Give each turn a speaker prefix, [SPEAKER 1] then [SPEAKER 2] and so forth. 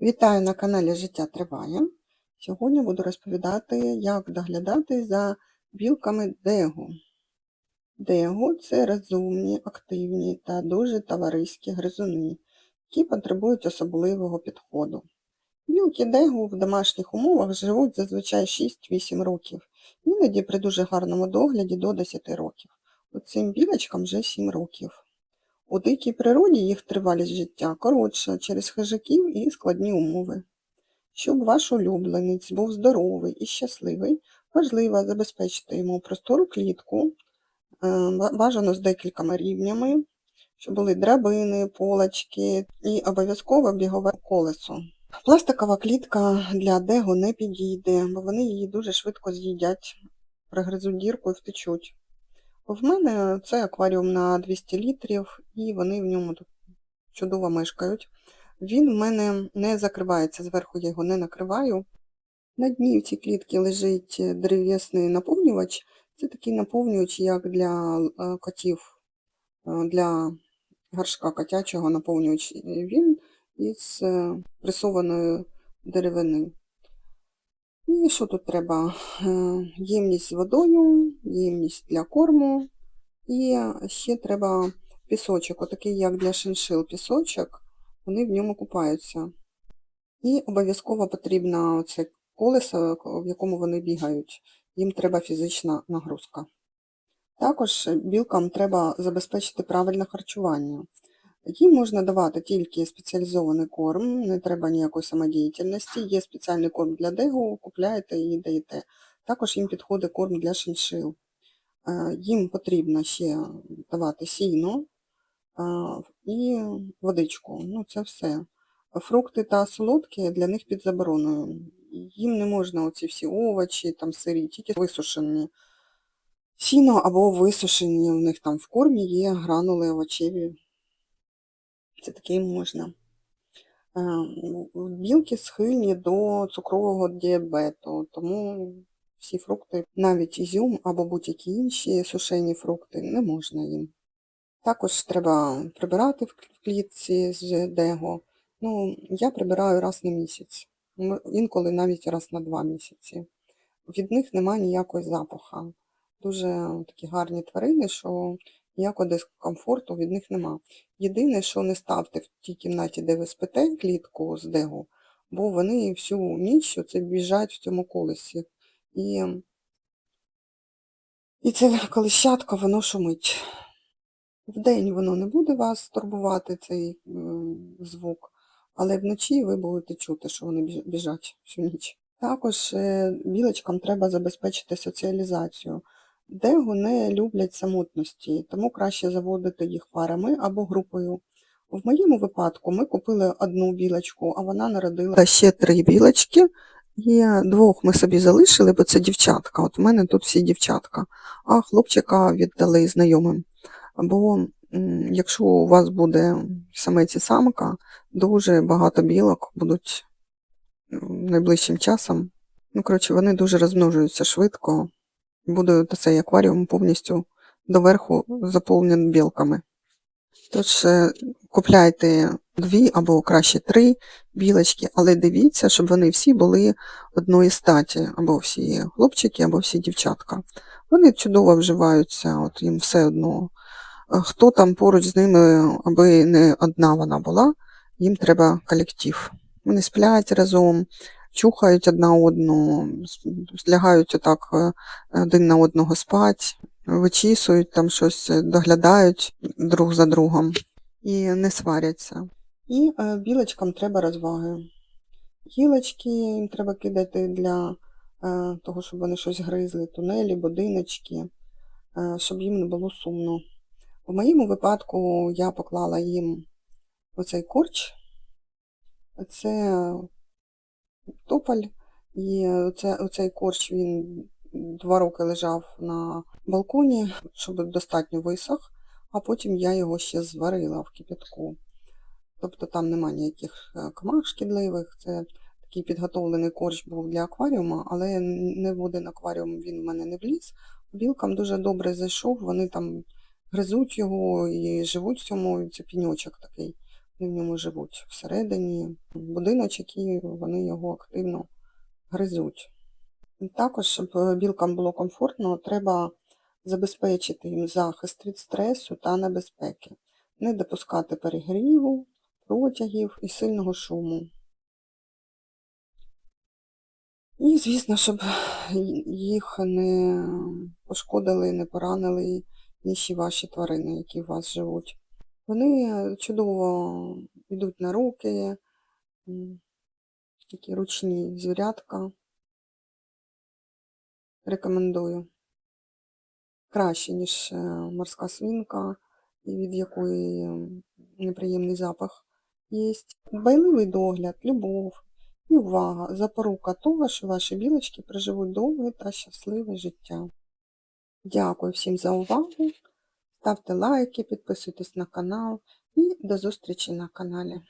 [SPEAKER 1] Вітаю на каналі Життя Триває. Сьогодні буду розповідати, як доглядати за білками Дегу. Дегу це розумні, активні та дуже товариські гризуни, які потребують особливого підходу. Білки Дегу в домашніх умовах живуть зазвичай 6-8 років, іноді при дуже гарному догляді до 10 років. Оцим білочкам вже 7 років. У дикій природі їх тривалість життя коротша через хижаків і складні умови. Щоб ваш улюбленець був здоровий і щасливий, важливо забезпечити йому простору клітку, е, бажано з декількома рівнями, щоб були драбини, полочки і обов'язково бігове колесо. Пластикова клітка для дегу не підійде, бо вони її дуже швидко з'їдять, прогризуть дірку і втечуть. В мене це акваріум на 200 літрів, і вони в ньому чудово мешкають. Він в мене не закривається, зверху я його не накриваю. На дні в цій клітці лежить дерев'ясний наповнювач. Це такий наповнювач, як для е, котів, е, для горшка котячого наповнювач. Він із е, пресованої деревини. І що тут треба? Е, Ємність з водою, ємність для корму, і ще треба пісочок, отакий, як для шиншил пісочок, вони в ньому купаються. І обов'язково потрібно це колесо, в якому вони бігають. Їм треба фізична нагрузка. Також білкам треба забезпечити правильне харчування. Їм можна давати тільки спеціалізований корм, не треба ніякої самодіяльності. Є спеціальний корм для дегу, купляєте і даєте. Також їм підходить корм для шиншил. Е, Їм потрібно ще давати сіно е, і водичку. Ну, це все. Фрукти та солодкі для них під забороною. Їм не можна оці всі овочі, там сирі, тільки висушені. Сіно або висушені, у них там в кормі є гранули овочеві. Це таке можна. Е, Білки схильні до цукрового діабету, тому всі фрукти, навіть ізюм або будь-які інші сушені фрукти, не можна їм. Також треба прибирати в клітці з дего. Ну, я прибираю раз на місяць, інколи навіть раз на два місяці. Від них немає ніякого запаха. Дуже такі гарні тварини, що ніякого дискомфорту від них нема. Єдине, що не ставте в тій кімнаті, де ви спите, клітку з дегу, бо вони всю ніч це біжать в цьому колесі. І, і це колищатко, воно шумить. Вдень воно не буде вас турбувати, цей м, звук, але вночі ви будете чути, що вони біжать всю ніч. Також е, білочкам треба забезпечити соціалізацію. Дегу не люблять самотності, тому краще заводити їх парами або групою. В моєму випадку ми купили одну білочку, а вона народила ще три білочки, і двох ми собі залишили, бо це дівчатка. От у мене тут всі дівчатка, а хлопчика віддали знайомим. Бо якщо у вас буде самець і самка, дуже багато білок будуть найближчим часом. Ну, коротше, вони дуже розмножуються швидко. Буде цей акваріум повністю доверху заповнений білками. Тож е, купляйте дві або краще три білочки, але дивіться, щоб вони всі були одної статі, або всі хлопчики, або всі дівчатка. Вони чудово вживаються, от їм все одно. Е, Хто там поруч з ними, аби не одна вона була, їм треба колектив. Вони сплять разом, чухають одна одну, лягають отак е, один на одного спать, вичісують там щось, е, доглядають друг за другом і не сваряться. І е, білочкам треба розваги. Гілочки їм треба кидати для того, щоб вони щось гризли, тунелі, будиночки, щоб їм не було сумно. В моєму випадку я поклала їм оцей корч. Це тополь, і оце, оцей корч він два роки лежав на балконі, щоб достатньо висох, а потім я його ще зварила в кипятку. Тобто там нема ніяких е, комах шкідливих. Це такий підготовлений корч був для акваріума, але не в один акваріум він в мене не вліз. Білкам дуже добре зайшов, вони там гризуть його і живуть в цьому, це піньочок такий. В ньому живуть всередині. Будиночок і вони його активно гризуть. Також, щоб е, білкам було комфортно, треба забезпечити їм захист від стресу та небезпеки, не допускати перегріву, протягів і сильного шуму. І, звісно, щоб їх не пошкодили, не поранили інші ваші тварини, які у вас живуть. Вони чудово йдуть на руки, такі ручні звірятка. Рекомендую. Краще, ніж е, морська свинка, від якої неприємний запах є. Дбайливий догляд, любов і увага запорука того, що ваші білочки проживуть довге та щасливе життя. Дякую всім за увагу. Ставте лайки, підписуйтесь на канал і до зустрічі на каналі.